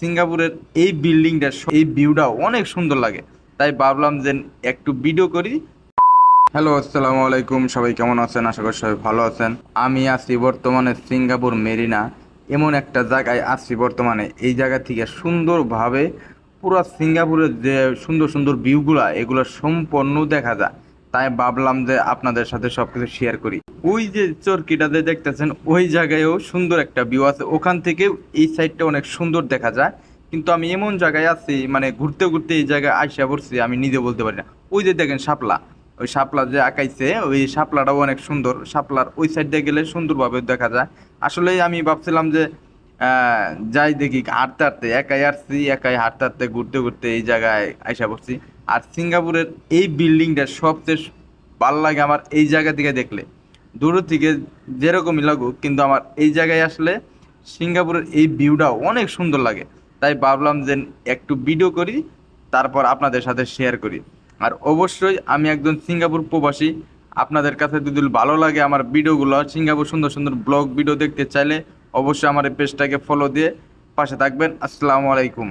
সিঙ্গাপুরের এই বিল্ডিংটার স- এই ভিউটা অনেক সুন্দর লাগে। তাই ভাবলাম যে একটু ভিডিও করি। হ্যালো আসসালামু আলাইকুম। সবাই কেমন আছেন? আশা করি সবাই ভালো আছেন। আমি আছি বর্তমানে সিঙ্গাপুর, মেরিনা। এমন একটা জায়গায় আছি বর্তমানে। এই জায়গা থেকে সুন্দরভাবে পুরো সিঙ্গাপুরের যে সুন্দর সুন্দর ভিউগুলা এগুলো সম্পূর্ণ দেখা যায়। তাই ভাবলাম যে আপনাদের সাথে সবকিছু শেয়ার করি। ওই যে চরকিটাতে দেখতেছেন, ওই জায়গায়ও সুন্দর একটা ভিউ আছে। ওখান থেকে এই সাইডটা অনেক সুন্দর দেখা যায়। কিন্তু আমি এমন জায়গায় আছি মানে ঘুরতে ঘুরতে এই জায়গায় আইসা পড়ছি, আমি নিজে বলতে পারি না। ওই যে দেখেন শাপলা, ওই শাপলা যে আঁকাইছে, ওই শাপলাটাও অনেক সুন্দর। শাপলার ওই সাইড দিয়ে গেলে সুন্দরভাবে দেখা যায়। আসলে আমি ভাবছিলাম যে যাই দেখি, হাঁটতে হাঁটতে, একাই আসছি, একাই হাঁটতে হাঁটতে ঘুরতে ঘুরতে এই জায়গায় আইসা পড়ছি। আর সিঙ্গাপুরের এই বিল্ডিংটা সবচেয়ে ভালো লাগে আমার এই জায়গা থেকে দেখলে। দূর থেকে যেরকমই লাগুক, কিন্তু আমার এই জায়গায় আসলে সিঙ্গাপুরের এই ভিউটা অনেক সুন্দর লাগে। তাই ভাবলাম যে একটু ভিডিও করি, তারপর আপনাদের সাথে শেয়ার করি। আর অবশ্যই আমি একজন সিঙ্গাপুর প্রবাসী, আপনাদের কাছে যদি ভালো লাগে আমার ভিডিওগুলো, সিঙ্গাপুর সুন্দর সুন্দর ব্লগ ভিডিও দেখতে চাইলে অবশ্যই আমার এই পেজটাকে ফলো দিয়ে পাশে থাকবেন। আসসালামু আলাইকুম।